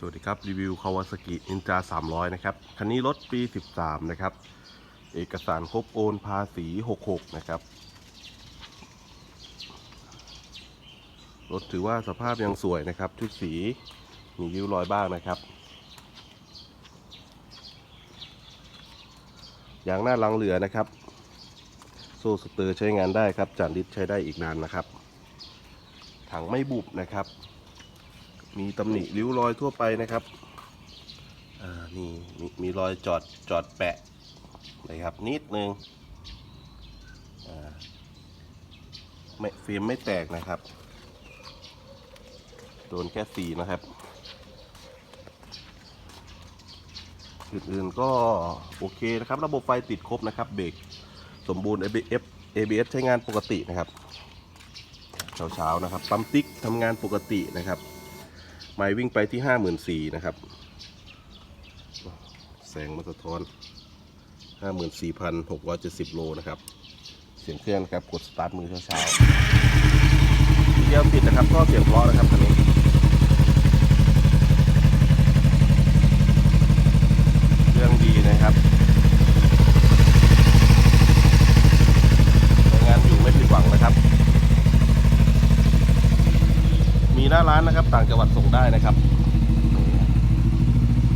สวัสดีครับ รีวิวคาวาสกินินจา300 นะครับ คันนี้รถปี 13 นะครับ เอกสารครบโอนภาษี 66 นะครับ รถถือว่าสภาพยังสวยนะครับ ชุดสีมีริ้วรอยบ้างนะครับยางหน้าลังเหลือนะครับ โซ่สเตอร์ใช้งานได้ครับ จานดิสใช้ได้อีกนานนะครับ ถังไม่บุบนะครับ มีตำหนิริ้วรอยทั่วไปนะครับอ่านี่มีมีรอยจอดจอดแปะนะครับนิดนึงอ่าไม่ฟิล์มไม่แตกนะครับโดนแค่สีนะครับอื่นๆก็โอเคนะครับ ระบบไฟติดครบนะครับ เบรกสมบูรณ์ ABS ABS ใช้งานปกตินะครับ เช้าๆนะครับ ปั๊มติ๊กทำงานปกตินะครับ ไมล์วิ่งไปที่ห้าหมื่นสี่นะครับ แสงมาสะท้อนสี่พันหกพันเจ็ดสิบโลนะครับ เสียงเครื่องครับ กดสตาร์ทมือเช้าๆเดียวปิดนะครับก็เสียงเพราะนะครับคันนี้ เครื่องดีนะครับใช้งานอยู่ไม่ผิดหวังนะครับ มี หน้าร้านนะครับ ต่างจังหวัดส่งได้นะครับ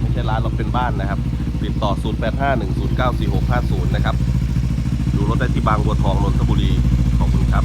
ไม่ใช่ร้านเราเป็นบ้านนะครับ ติดต่อ 0851094650 นะครับ ดูรถได้ที่บางบัวทองนนทบุรี ขอบคุณครับ